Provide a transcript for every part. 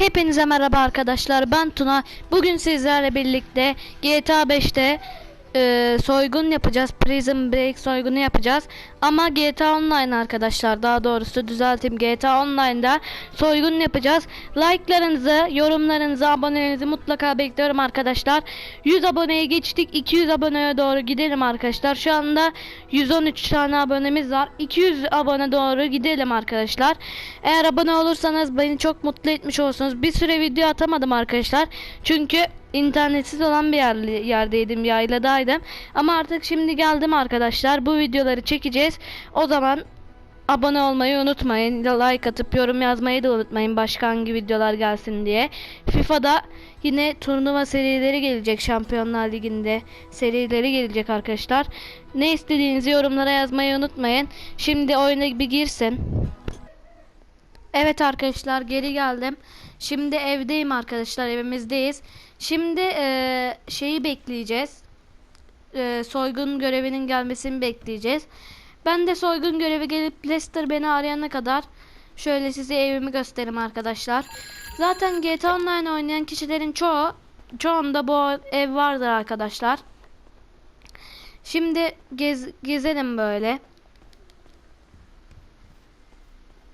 Hepinize merhaba arkadaşlar. Ben Tuna. Bugün sizlerle birlikte GTA 5'te e, soygun yapacağız. Prison Break soygunu yapacağız. Ama GTA Online arkadaşlar. Daha doğrusu düzelteyim. GTA Online'da soygun yapacağız. Like'larınızı, yorumlarınızı, abonelerinizi mutlaka bekliyorum arkadaşlar. 100 aboneye geçtik. 200 aboneye doğru gidelim arkadaşlar. Şu anda 113 tane abonemiz var. 200 abone doğru gidelim arkadaşlar. Eğer abone olursanız beni çok mutlu etmiş olursunuz. Bir süre video atamadım arkadaşlar. Çünkü internetsiz olan bir yer, yerdeydim, yayladaydım. Ama artık şimdi geldim arkadaşlar. Bu videoları çekeceğiz. O zaman abone olmayı unutmayın. Like atıp yorum yazmayı da unutmayın. Başka hangi videolar gelsin diye. FIFA'da yine turnuva serileri gelecek. Şampiyonlar Ligi'nde serileri gelecek arkadaşlar. Ne istediğinizi yorumlara yazmayı unutmayın. Şimdi oyuna bir girsin. Evet arkadaşlar geri geldim. Şimdi evdeyim arkadaşlar evimizdeyiz. Şimdi eee, şeyi bekleyeceğiz. Eee, soygun görevinin gelmesini bekleyeceğiz. Ben de soygun görevi gelip Lester beni arayana kadar şöyle size evimi göstereyim arkadaşlar. Zaten GTA Online oynayan kişilerin çoğu çoğunda bu ev vardır arkadaşlar. Şimdi gez, gezelim böyle.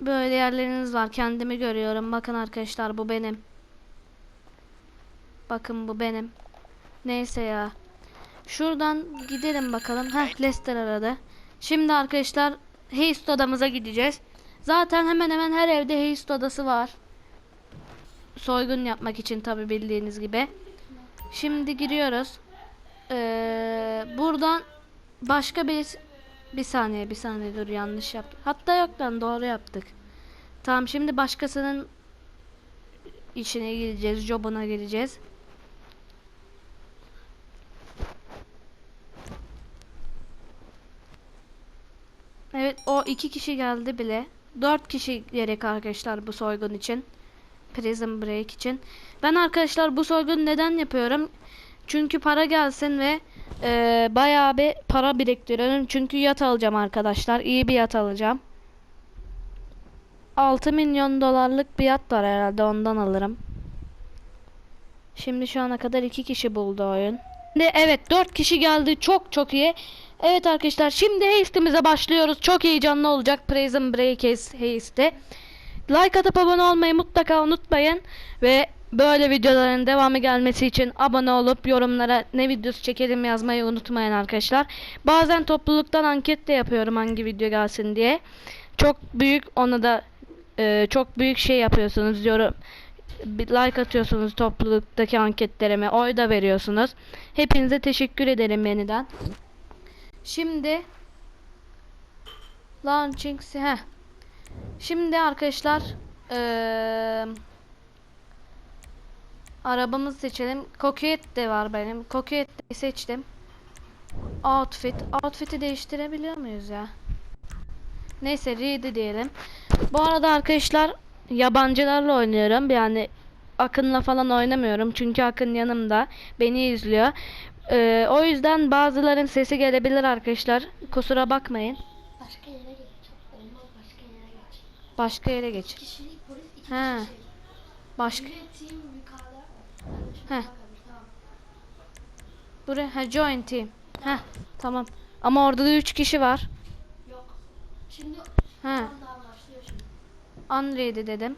Böyle yerleriniz var. Kendimi görüyorum. Bakın arkadaşlar bu benim. Bakın bu benim. Neyse ya. Şuradan gidelim bakalım. Heh Lester aradı. Şimdi arkadaşlar Heist odamıza gideceğiz. Zaten hemen hemen her evde Heist odası var. Soygun yapmak için tabi bildiğiniz gibi. Şimdi giriyoruz. Ee, buradan başka bir bir saniye bir saniye dur yanlış yaptık. Hatta yok lan doğru yaptık. Tamam şimdi başkasının işine gireceğiz, jobuna gireceğiz. Evet o iki kişi geldi bile. Dört kişi gerek arkadaşlar bu soygun için. Prison Break için. Ben arkadaşlar bu soygunu neden yapıyorum? Çünkü para gelsin ve e, bayağı bir para biriktiriyorum. Çünkü yat alacağım arkadaşlar. İyi bir yat alacağım. 6 milyon dolarlık bir yat var herhalde ondan alırım. Şimdi şu ana kadar iki kişi buldu oyun. Şimdi evet 4 kişi geldi. Çok çok iyi. Evet arkadaşlar şimdi Heist'imize başlıyoruz. Çok heyecanlı olacak Prison Break Heist'i. Like atıp abone olmayı mutlaka unutmayın. Ve böyle videoların devamı gelmesi için abone olup yorumlara ne videosu çekelim yazmayı unutmayın arkadaşlar. Bazen topluluktan anket de yapıyorum hangi video gelsin diye. Çok büyük ona da e, çok büyük şey yapıyorsunuz yorum bir like atıyorsunuz topluluktaki anketlerime oy da veriyorsunuz. Hepinize teşekkür ederim yeniden. Şimdi launching heh. Şimdi arkadaşlar eee arabamızı seçelim. Coquette de var benim. Coquette'yi seçtim. Outfit. Outfit'i değiştirebiliyor muyuz ya? Neyse ready diyelim. Bu arada arkadaşlar yabancılarla oynuyorum. Yani Akın'la falan oynamıyorum. Çünkü Akın yanımda. Beni izliyor. Ee, o yüzden bazıların sesi gelebilir arkadaşlar. Kusura bakmayın. Başka yere geç. Olmaz başka yere geç. Başka yere geç. Kişilik polis iki He. kişi. Başka. Yönetim yukarıda. Heh. Tamam. Buraya ha join team. Heh, tamam. Ama orada da 3 kişi var. Yok. Şimdi He. tamam daha başlıyor şimdi. Unready dedim.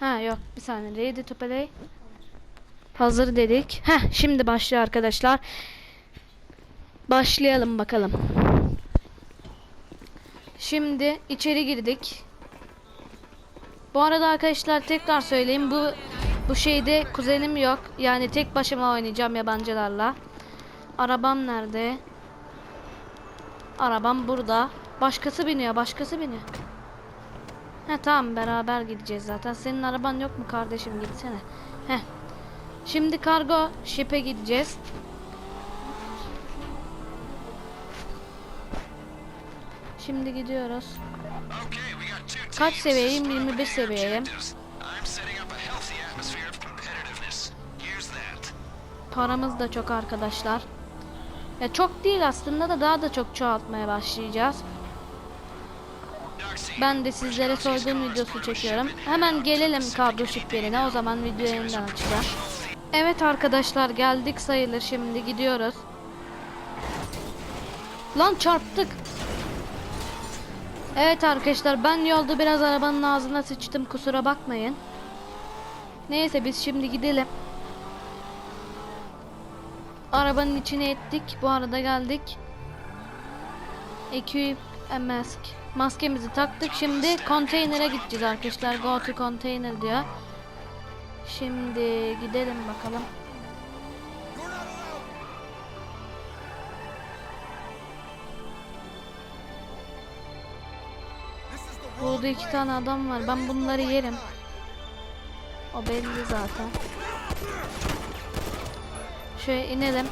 Ha yok bir saniye. Ready to play. Hazır dedik. Heh şimdi başlıyor arkadaşlar. Başlayalım bakalım. Şimdi içeri girdik. Bu arada arkadaşlar tekrar söyleyeyim bu bu şeyde kuzenim yok. Yani tek başıma oynayacağım yabancılarla. Arabam nerede? Arabam burada. Başkası biniyor, başkası biniyor. He tamam beraber gideceğiz zaten. Senin araban yok mu kardeşim gitsene. He. Şimdi kargo ship'e gideceğiz. Şimdi gidiyoruz. Kaç seviyeyim? Split 21 your seviyeyim. Paramız da çok arkadaşlar. Ya çok değil aslında da daha da çok çoğaltmaya başlayacağız. Ben de sizlere soygun videosu çekiyorum. Hemen gelelim kadro yerine. O zaman videoyu yeniden açacağım. Evet arkadaşlar geldik sayılır. Şimdi gidiyoruz. Lan çarptık. Evet arkadaşlar ben yolda biraz arabanın ağzına sıçtım. Kusura bakmayın. Neyse biz şimdi gidelim. Arabanın içine ettik. Bu arada geldik. Equip a mask. Maskemizi taktık. Şimdi konteynere gideceğiz arkadaşlar. Go to container diyor. Şimdi gidelim bakalım. Burada iki tane adam var. Ben bunları yerim. O belli zaten. Şöyle inelim.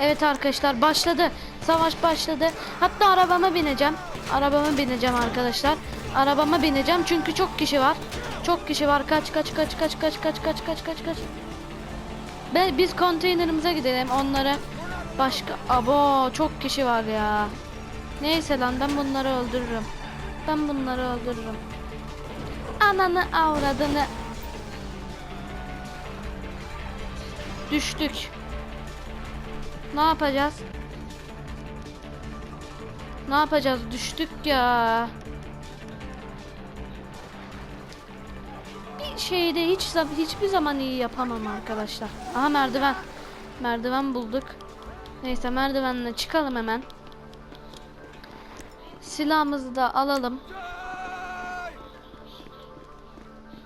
Evet arkadaşlar başladı. Savaş başladı. Hatta arabama bineceğim. Arabama bineceğim arkadaşlar. Arabama bineceğim çünkü çok kişi var. Çok kişi var. Kaç kaç kaç kaç kaç kaç kaç kaç kaç kaç. Be biz konteynerimize gidelim. Onları başka abo çok kişi var ya. Neyse lan ben bunları öldürürüm. Ben bunları öldürürüm. Ananı avradını. Düştük. Ne yapacağız? Ne yapacağız? Düştük ya. Bir şeyde hiç hiçbir zaman iyi yapamam arkadaşlar. Aha merdiven. Merdiven bulduk. Neyse merdivenle çıkalım hemen. Silahımızı da alalım.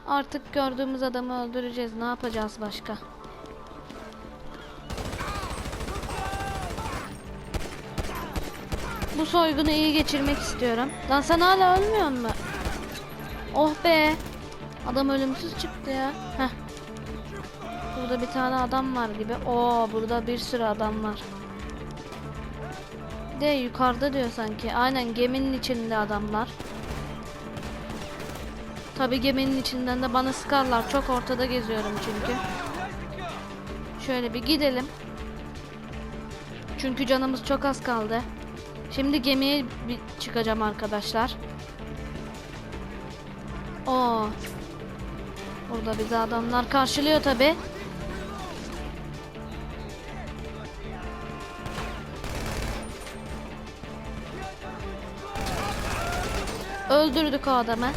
Artık gördüğümüz adamı öldüreceğiz. Ne yapacağız başka? Bu soygunu iyi geçirmek istiyorum. Lan sen hala ölmüyor mu? Oh be. Adam ölümsüz çıktı ya. Heh. Burada bir tane adam var gibi. Oo burada bir sürü adam var. De yukarıda diyor sanki. Aynen geminin içinde adamlar. Tabi geminin içinden de bana sıkarlar. Çok ortada geziyorum çünkü. Şöyle bir gidelim. Çünkü canımız çok az kaldı. Şimdi gemiye çıkacağım arkadaşlar. Oo. Burada bizi adamlar karşılıyor tabi. Öldürdük o adamı.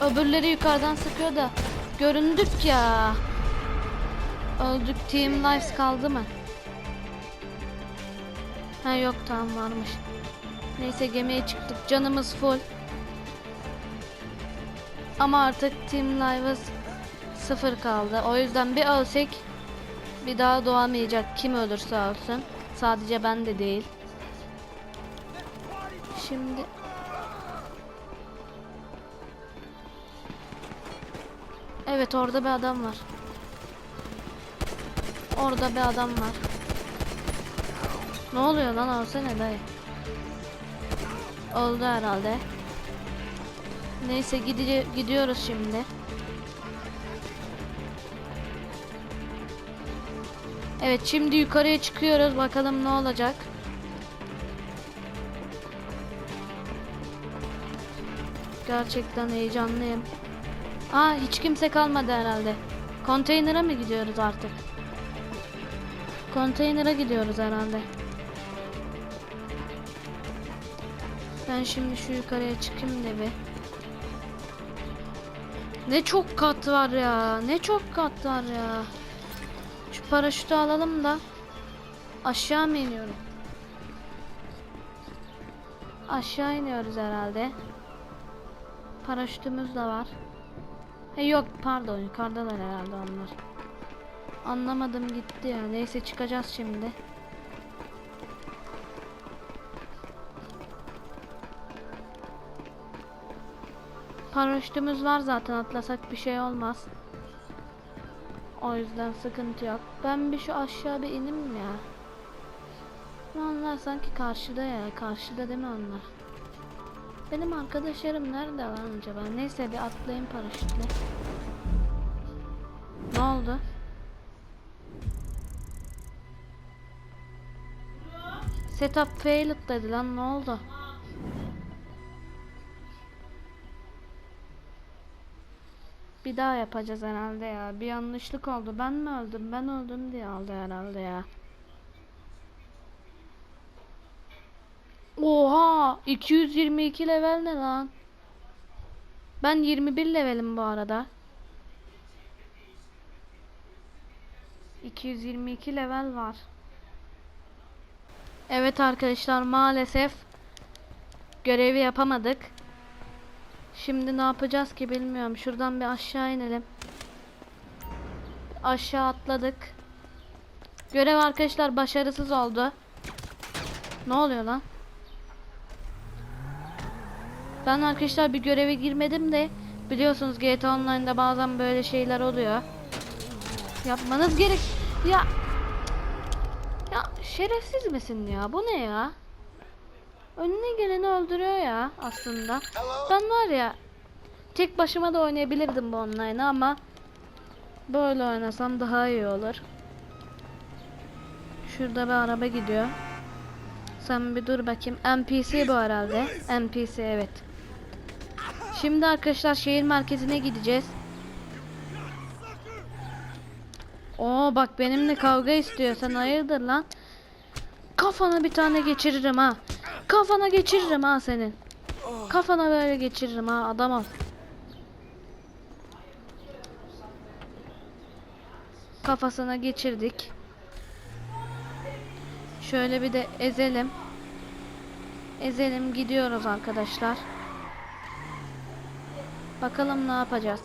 Öbürleri yukarıdan sıkıyor da göründük ya. Öldük. Team Lives kaldı mı? Ha yok tamam varmış. Neyse gemiye çıktık. Canımız full. Ama artık Team Lives sıfır kaldı. O yüzden bir ölsek bir daha doğamayacak. Kim ölürse ölsün. Sadece ben de değil. Şimdi Evet orada bir adam var. Orada bir adam var. Ne oluyor lan ölsene dayı. Oldu herhalde. Neyse gidi gidiyoruz şimdi. Evet şimdi yukarıya çıkıyoruz bakalım ne olacak. Gerçekten heyecanlıyım. Aa hiç kimse kalmadı herhalde. Konteynere mi gidiyoruz artık? Konteynere gidiyoruz herhalde. Ben şimdi şu yukarıya çıkayım da bir. Ne çok kat var ya. Ne çok kat var ya. Şu paraşütü alalım da aşağı mı iniyorum? Aşağı iniyoruz herhalde. Paraşütümüz de var. He yok pardon yukarıdalar herhalde onlar. Anlamadım gitti ya. Neyse çıkacağız şimdi. Paraşütümüz var zaten atlasak bir şey olmaz. O yüzden sıkıntı yok. Ben bir şu aşağı bir inim ya? Onlar sanki karşıda ya. Karşıda değil mi onlar? Benim arkadaşlarım nerede lan acaba? Neyse bir atlayayım paraşütle. Ne oldu? Setup failed dedi lan ne oldu? Bir daha yapacağız herhalde ya. Bir yanlışlık oldu. Ben mi öldüm? Ben öldüm diye aldı herhalde ya. Oha! 222 level ne lan? Ben 21 levelim bu arada. 222 level var. Evet arkadaşlar maalesef görevi yapamadık. Şimdi ne yapacağız ki bilmiyorum. Şuradan bir aşağı inelim. Aşağı atladık. Görev arkadaşlar başarısız oldu. Ne oluyor lan? Ben arkadaşlar bir göreve girmedim de biliyorsunuz GTA Online'da bazen böyle şeyler oluyor. Yapmanız gerek. Ya ya şerefsiz misin ya? Bu ne ya? Önüne geleni öldürüyor ya aslında. Ben var ya tek başıma da oynayabilirdim bu online'ı ama böyle oynasam daha iyi olur. Şurada bir araba gidiyor. Sen bir dur bakayım. NPC bu herhalde. NPC evet. Şimdi arkadaşlar şehir merkezine gideceğiz. Oo bak benimle kavga istiyor. Sen hayırdır lan? Kafana bir tane geçiririm ha. Kafana geçiririm ha senin. Kafana böyle geçiririm ha adam ol. Kafasına geçirdik. Şöyle bir de ezelim. Ezelim gidiyoruz arkadaşlar. Bakalım ne yapacağız.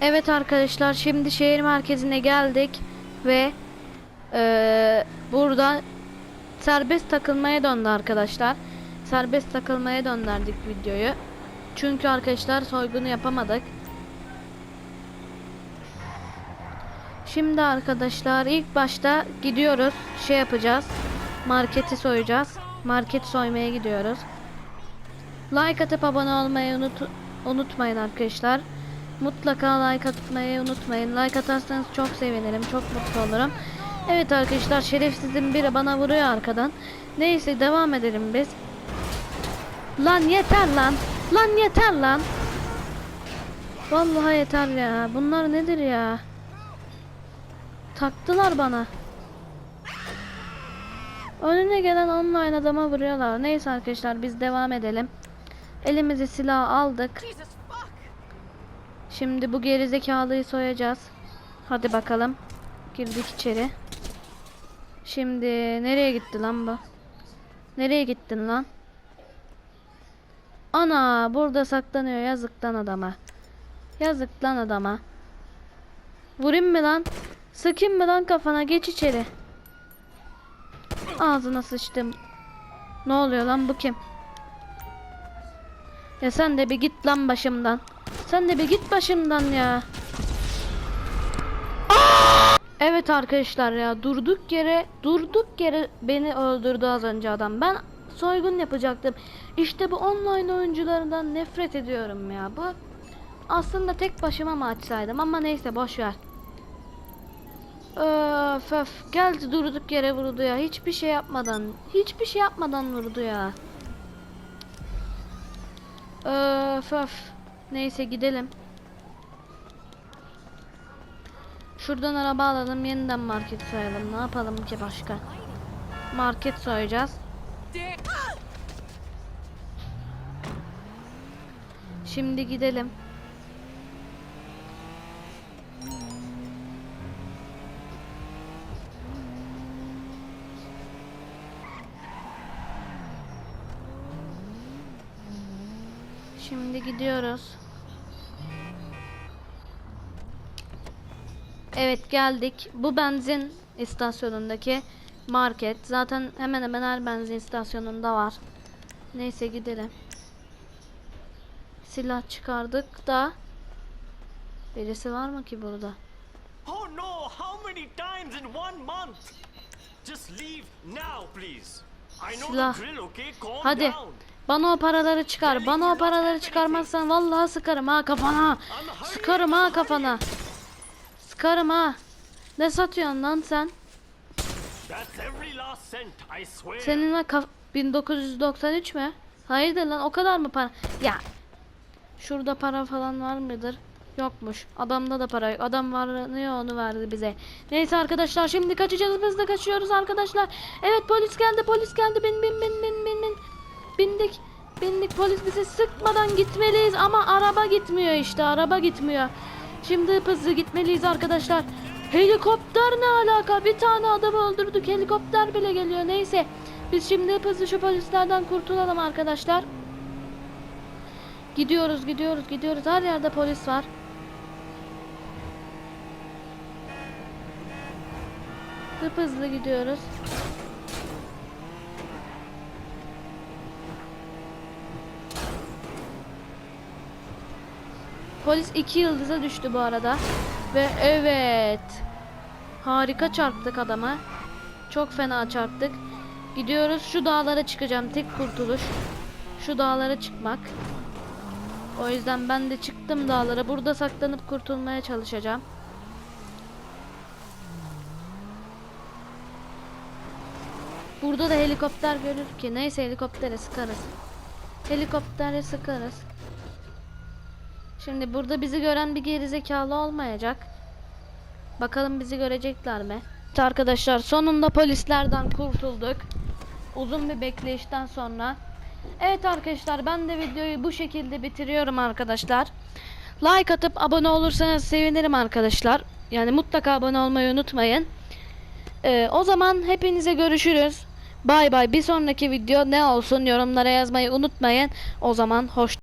Evet arkadaşlar şimdi şehir merkezine geldik ve eee burada serbest takılmaya döndü arkadaşlar. Serbest takılmaya döndürdük videoyu. Çünkü arkadaşlar soygunu yapamadık. Şimdi arkadaşlar ilk başta gidiyoruz. Şey yapacağız. Marketi soyacağız. Market soymaya gidiyoruz. Like atıp abone olmayı unut unutmayın arkadaşlar. Mutlaka like atmayı unutmayın. Like atarsanız çok sevinirim. Çok mutlu olurum. Evet arkadaşlar şerefsizin biri bana vuruyor arkadan. Neyse devam edelim biz. Lan yeter lan. Lan yeter lan. Vallahi yeter ya. Bunlar nedir ya? Taktılar bana. Önüne gelen online adama vuruyorlar. Neyse arkadaşlar biz devam edelim. Elimize silah aldık. Şimdi bu gerizekalıyı soyacağız. Hadi bakalım. Girdik içeri. Şimdi nereye gitti lan bu? Nereye gittin lan? Ana burada saklanıyor yazıktan adama. Yazık lan adama. Vurayım mı lan? Sıkayım mı lan kafana geç içeri. Ağzına sıçtım. Ne oluyor lan bu kim? Ya sen de bir git lan başımdan. Sen de bir git başımdan ya. Evet arkadaşlar ya durduk yere durduk yere beni öldürdü az önce adam. Ben soygun yapacaktım. İşte bu online oyuncularından nefret ediyorum ya. Bu aslında tek başıma mı açsaydım ama neyse boş ver. Öf öf geldi durduk yere vurdu ya. Hiçbir şey yapmadan hiçbir şey yapmadan vurdu ya. Öf öf. Neyse gidelim. Şuradan araba alalım yeniden market soyalım. Ne yapalım ki başka? Market soyacağız. Şimdi gidelim. Şimdi gidiyoruz. Evet geldik. Bu benzin istasyonundaki market. Zaten hemen hemen her benzin istasyonunda var. Neyse gidelim. Silah çıkardık da birisi var mı ki burada? Oh no, how many times in one month? Just leave now, please. Silah. Hadi. Bana o paraları çıkar. Bana o paraları çıkarmazsan vallahi sıkarım ha kafana. Sıkarım ha kafana. Sıkarım ha. Ne satıyorsun lan sen? Swear. Seninle kaf 1993 mü? Hayırdır lan o kadar mı para? Ya şurada para falan var mıdır? Yokmuş. Adamda da para yok. Adam varlığını onu verdi bize. Neyse arkadaşlar şimdi kaçacağız. Biz de kaçıyoruz arkadaşlar. Evet polis geldi polis geldi. Bin bin bin bin bin bin. Bindik. Bindik polis bizi sıkmadan gitmeliyiz ama araba gitmiyor işte. Araba gitmiyor. Şimdi hızlı gitmeliyiz arkadaşlar. Helikopter ne alaka? Bir tane adam öldürdük. Helikopter bile geliyor. Neyse. Biz şimdi hızlı şu polislerden kurtulalım arkadaşlar. Gidiyoruz, gidiyoruz, gidiyoruz. Her yerde polis var. Hızlı gidiyoruz. Polis iki yıldıza düştü bu arada. Ve evet. Harika çarptık adama. Çok fena çarptık. Gidiyoruz şu dağlara çıkacağım. Tek kurtuluş. Şu dağlara çıkmak. O yüzden ben de çıktım dağlara. Burada saklanıp kurtulmaya çalışacağım. Burada da helikopter görür ki. Neyse helikoptere sıkarız. Helikoptere sıkarız. Şimdi burada bizi gören bir gerizekalı olmayacak. Bakalım bizi görecekler mi? Evet arkadaşlar sonunda polislerden kurtulduk. Uzun bir bekleyişten sonra. Evet arkadaşlar ben de videoyu bu şekilde bitiriyorum arkadaşlar. Like atıp abone olursanız sevinirim arkadaşlar. Yani mutlaka abone olmayı unutmayın. Ee, o zaman hepinize görüşürüz. Bay bay. Bir sonraki video ne olsun yorumlara yazmayı unutmayın. O zaman hoş